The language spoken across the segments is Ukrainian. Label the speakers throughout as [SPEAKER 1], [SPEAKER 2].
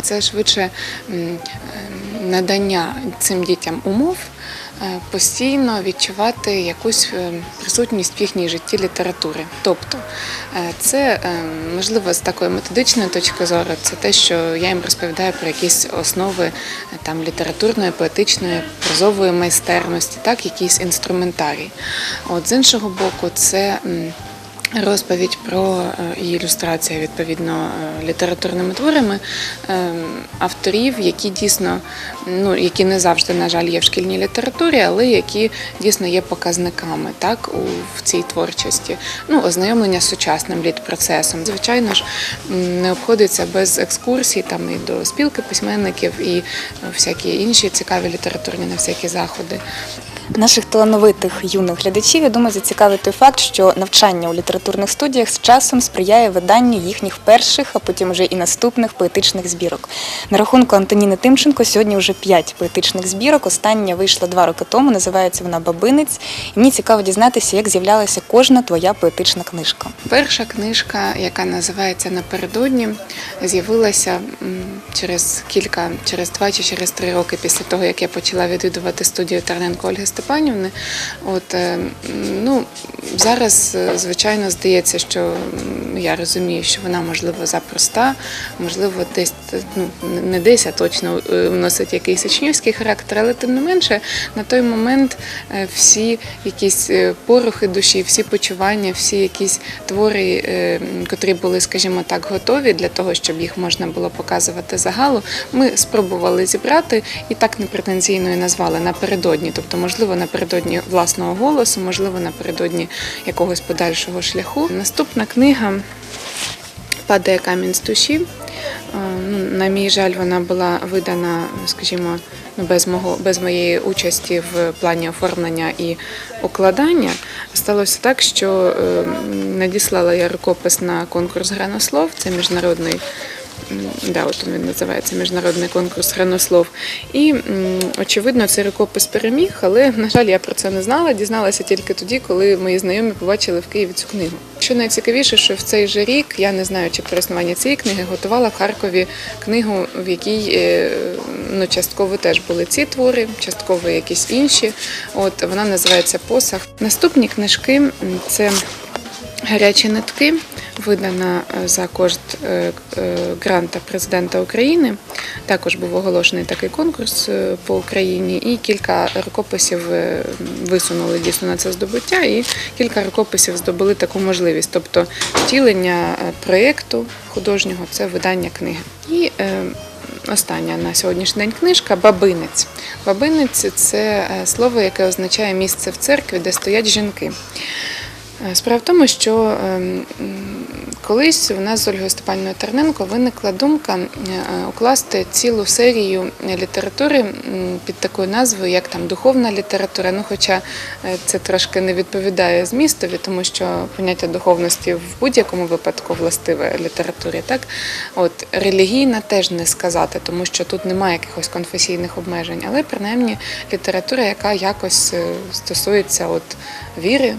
[SPEAKER 1] літературні це швидше надання цим дітям умов е, постійно відчувати якусь е, присутність в їхній житті літератури. Тобто е, це можливо з такої методичної точки зору, це те, що я їм розповідаю про якісь основи там літературної, поетичної, прозової майстерності, так, якийсь інструментарій. От з іншого боку, це Розповідь про е, і ілюстрація відповідно е, літературними творами е, авторів, які дійсно ну які не завжди, на жаль, є в шкільній літературі, але які дійсно є показниками так у в цій творчості. Ну, ознайомлення з сучасним літпроцесом. Звичайно ж, не обходиться без екскурсій там і до спілки письменників, і е, всякі інші цікаві літературні на всякі заходи.
[SPEAKER 2] Наших талановитих юних глядачів, я думаю, зацікавить той факт, що навчання у літературних студіях з часом сприяє виданню їхніх перших, а потім вже і наступних поетичних збірок. На рахунку Антоніни Тимченко сьогодні вже п'ять поетичних збірок. Остання вийшла два роки тому. Називається вона Бабинець. І мені цікаво дізнатися, як з'являлася кожна твоя поетична книжка.
[SPEAKER 1] Перша книжка, яка називається Напередодні, з'явилася через кілька, через два чи через три роки після того, як я почала відвідувати студію Терненко Ольги Степанівни. От е, ну зараз, е, звичайно, здається, що я розумію, що вона можливо запроста, можливо, десь ну не десь, а точно е, вносить якийсь учнівський характер, але тим не менше на той момент е, всі якісь порухи душі, всі почування, всі якісь твори, котрі були, скажімо так, готові для того, щоб їх можна було показувати загалу, ми спробували зібрати і так непретензійно і назвали напередодні. Тобто, можливо, напередодні власного голосу, можливо, напередодні якогось подальшого шляху. Наступна книга Падає камінь з душі. Е, ну, На мій жаль, вона була видана, скажімо, ну, без мого без моєї участі в плані оформлення і укладання. Сталося так, що е, надіслала я рукопис на конкурс Гранослов, це міжнародний. Да, от він називається міжнародний конкурс Гранослов. І очевидно, цей рукопис переміг, але на жаль, я про це не знала. Дізналася тільки тоді, коли мої знайомі побачили в Києві цю книгу. Що найцікавіше, що в цей же рік я не знаю, чи про існування цієї книги готувала в Харкові книгу, в якій е, ну частково теж були ці твори, частково якісь інші. От вона називається Посах. Наступні книжки це Гарячі нитки видана е, за кошт е, е, гранта президента України. Також був оголошений такий конкурс по Україні, і кілька рукописів висунули дійсно на це здобуття, і кілька рукописів здобули таку можливість. Тобто втілення проєкту художнього це видання книги. І Остання на сьогоднішній день книжка Бабинець. Бабинець це слово, яке означає місце в церкві, де стоять жінки. Справа в тому, що ем, колись у нас з Ольгою Степанівною Терненко виникла думка е, укласти цілу серію літератури під такою назвою, як там духовна література. Ну, хоча е, це трошки не відповідає змістові, тому що поняття духовності в будь-якому випадку властиве літературі. Так, от релігійна теж не сказати, тому що тут немає якихось конфесійних обмежень, але принаймні література, яка якось е, стосується от віри,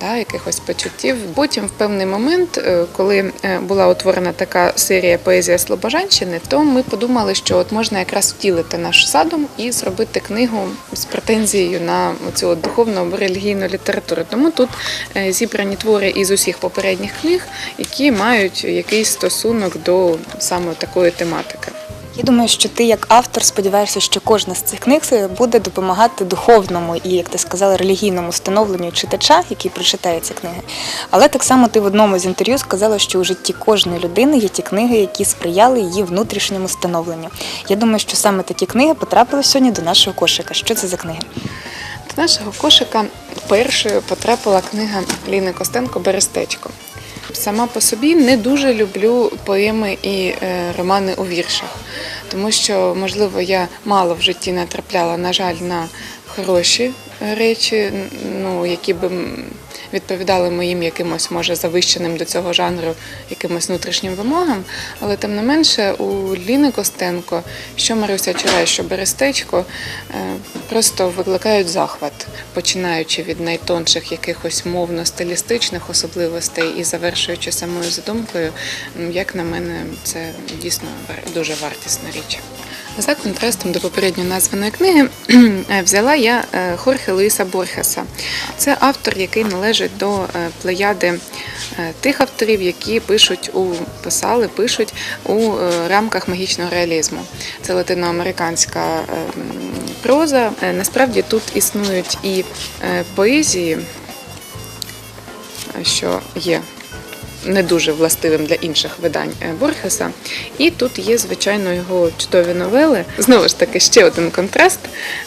[SPEAKER 1] да, якихось почуттів. Потім, в певний момент, е, коли е, була утворена така серія поезія Слобожанщини, то ми подумали, що от можна якраз втілити наш задум і зробити книгу з претензією на цю от духовну релігійну літературу. Тому тут е, зібрані твори із усіх попередніх книг, які мають якийсь стосунок до саме такої тематики.
[SPEAKER 2] Я думаю, що ти як автор сподіваєшся, що кожна з цих книг буде допомагати духовному і, як ти сказала, релігійному становленню читача, який прочитає ці книги. Але так само ти в одному з інтерв'ю сказала, що у житті кожної людини є ті книги, які сприяли її внутрішньому становленню. Я думаю, що саме такі книги потрапили сьогодні до нашого кошика. Що це за книги?
[SPEAKER 1] До нашого кошика першою потрапила книга Ліни Костенко Берестечко. Сама по собі не дуже люблю поеми і е, романи у віршах, тому що, можливо, я мало в житті натрапляла, на жаль, на хороші речі, ну, які би відповідали моїм якимось, може, завищеним до цього жанру якимось внутрішнім вимогам. Але тим не менше, у Ліни Костенко, що Маруся Чурай, що Берестечко, е, просто викликають захват, починаючи від найтонших якихось мовно-стилістичних особливостей і завершуючи самою задумкою, як на мене, це дійсно дуже вартісна річ. За контрастом до попередньо названої книги е, взяла я е, Хорхе Луїса Борхеса. Це автор, який належить до е, плеяди тих авторів, які пишуть у писали, пишуть у рамках магічного реалізму. Це латиноамериканська проза. Насправді тут існують і поезії, що є не дуже властивим для інших видань е, Борхеса. І тут є, звичайно, його чудові новели. Знову ж таки, ще один контраст.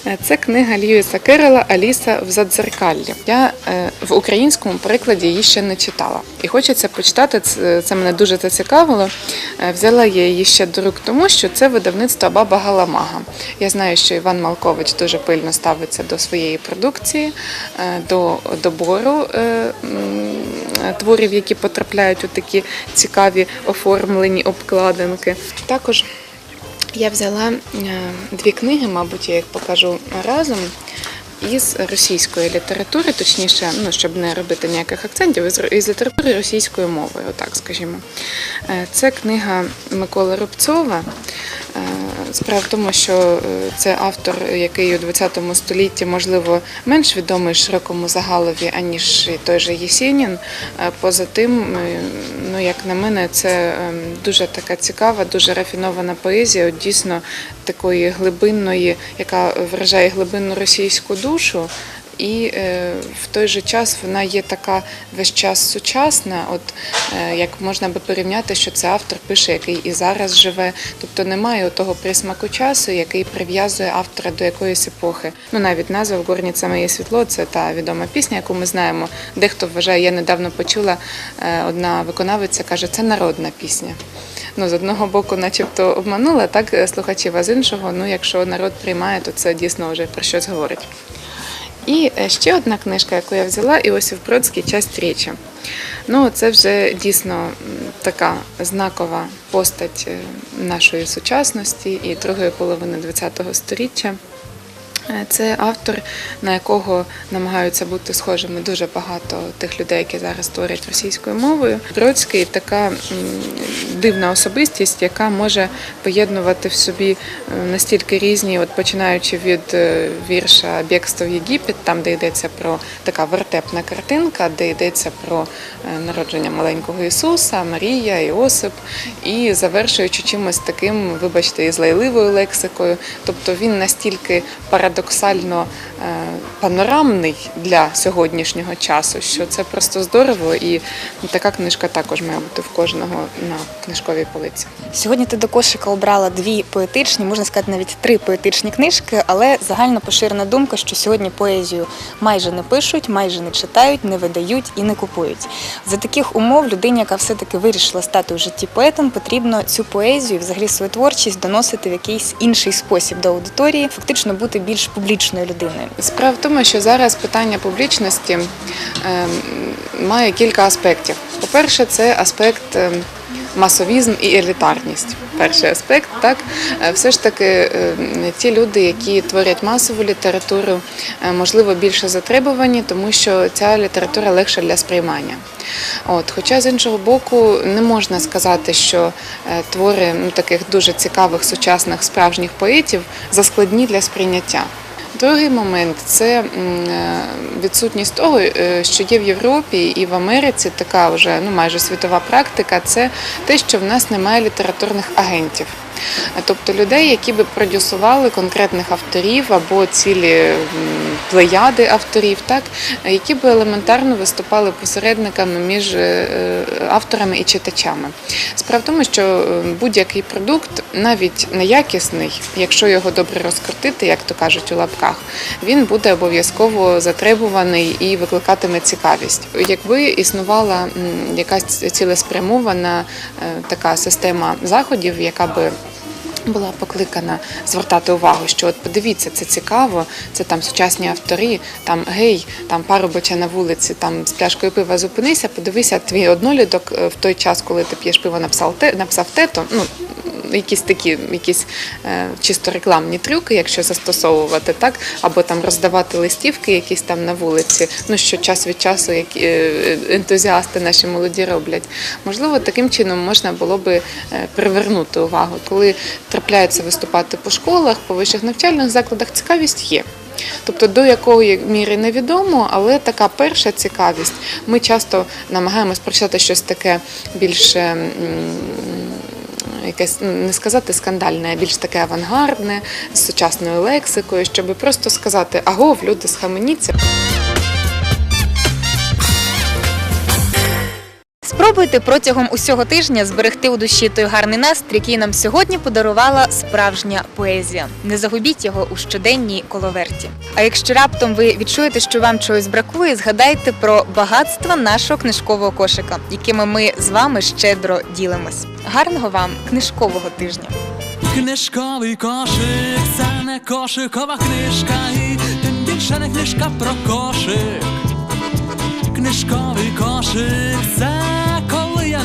[SPEAKER 1] Е, Це книга Льюіса Керрела Аліса в Задзеркаллі. Я е, в українському перекладі її ще не читала. І хочеться почитати, це, мене дуже зацікавило. Взяла я її ще до рук, тому що це видавництво Баба Галамага. Я знаю, що Іван Малкович дуже пильно ставиться до своєї продукції, до добору творів, які потрапляють у такі цікаві оформлені обкладинки. Також я взяла е, дві книги, мабуть, я їх покажу разом. Із російської літератури, точніше, ну щоб не робити ніяких акцентів, із, літератури російською мовою, отак скажімо. Е, Це книга Миколи Рубцова. Справа в тому, що е, це автор, який у ХХ столітті, можливо, менш відомий широкому загалові, аніж той же Єсінін. Е, Поза тим, ну як на мене, це ем, дуже така цікава, дуже рафінована поезія, дійсно такої глибинної, яка вражає глибинну російську душу. І е, в той же час вона є така весь час сучасна. От е, як можна би порівняти, що це автор пише, який і зараз живе. Тобто немає того присмаку часу, який прив'язує автора до якоїсь епохи. Ну навіть назва «В горніце моє світло це та відома пісня, яку ми знаємо. Дехто вважає, я недавно почула е, одна виконавиця каже, це народна пісня. Ну, з одного боку, начебто обманула, так слухачів, а з іншого, ну якщо народ приймає, то це дійсно вже про щось говорить. І е, ще одна книжка, яку я взяла, Іосиф Бродський Часть річі. Ну, це вже дійсно така знакова постать е, нашої сучасності і другої половини ХХ століття. Е, Це автор, на якого намагаються бути схожими дуже багато тих людей, які зараз творять російською мовою. Бродський така дивна особистість, яка може поєднувати в собі е, настільки різні, от починаючи від е, вірша Бєкство в Єгипет, там де йдеться про така вертепна картинка, де йдеться про народження маленького Ісуса, Марія, Іосип, і завершуючи чимось таким, вибачте, із лайливою лексикою. Тобто він настільки парадоксально е, панорамний для сьогоднішнього часу, що це просто здорово, і така книжка також має бути в кожного на книжковій полиці.
[SPEAKER 2] Сьогодні ти до кошика обрала дві поетичні, можна сказати, навіть три поетичні книжки, але загально поширена думка, що сьогодні поезію майже не пишуть, майже не читають, не видають і не купують. За таких умов людині, яка все-таки вирішила стати у житті поетом, потрібно цю поезію, взагалі свою творчість доносити в якийсь інший спосіб до аудиторії, фактично бути більш публічною людини?
[SPEAKER 1] Справа в тому, що зараз питання публічності ем, має кілька аспектів. По-перше, це аспект ем, масовізм і елітарність. Перший аспект, так Е, все ж таки ем, ті люди, які творять масову літературу, е, можливо, більше затребувані, тому що ця література легша для сприймання. От, хоча з іншого боку, не можна сказати, що е, твори ну, таких дуже цікавих сучасних справжніх поетів заскладні для сприйняття. Другий момент це е, відсутність того, е, що є в Європі і в Америці така вже ну майже світова практика. Це те, що в нас немає літературних агентів. Тобто людей, які би продюсували конкретних авторів або цілі плеяди авторів, так які би елементарно виступали посередниками між е, авторами і читачами. Справа в тому, що е, будь-який продукт, навіть неякісний, якщо його добре розкрутити, як то кажуть у лапках, він буде обов'язково затребуваний і викликатиме цікавість. Якби існувала якась цілеспрямована е, така система заходів, яка би була покликана звертати увагу, що от подивіться, це цікаво, це там сучасні автори, там гей, там парубоча на вулиці, там з пляшкою пива зупинися, подивися, твій одноліток е, в той час, коли ти п'єш пиво, написав те, написав тето. Ну якісь такі, якісь е, чисто рекламні трюки, якщо застосовувати так, або там роздавати листівки, якісь там на вулиці. Ну що час від часу які е, ентузіасти наші молоді роблять. Можливо, таким чином можна було би е, привернути увагу, коли трапляється виступати по школах, по вищих навчальних закладах, цікавість є. Тобто до якої міри невідомо, але така перша цікавість. Ми часто намагаємось прочитати щось таке більш ем, якесь ну, не сказати скандальне, а більш таке авангардне, з сучасною лексикою, щоб просто сказати агов, люди схаменіться.
[SPEAKER 2] Спробуйте протягом усього тижня зберегти у душі той гарний настрій, який нам сьогодні подарувала справжня поезія. Не загубіть його у щоденній коловерті. А якщо раптом ви відчуєте, що вам чогось бракує, згадайте про багатства нашого книжкового кошика, якими ми з вами щедро ділимось. Гарного вам книжкового тижня!
[SPEAKER 3] Книжковий кошик, це не кошикова книжка, і тим більше не книжка про кошик. Книжковий кошик, це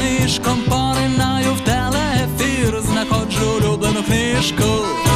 [SPEAKER 3] нишком поринаю в телеефір, знаходжу улюблену книжку.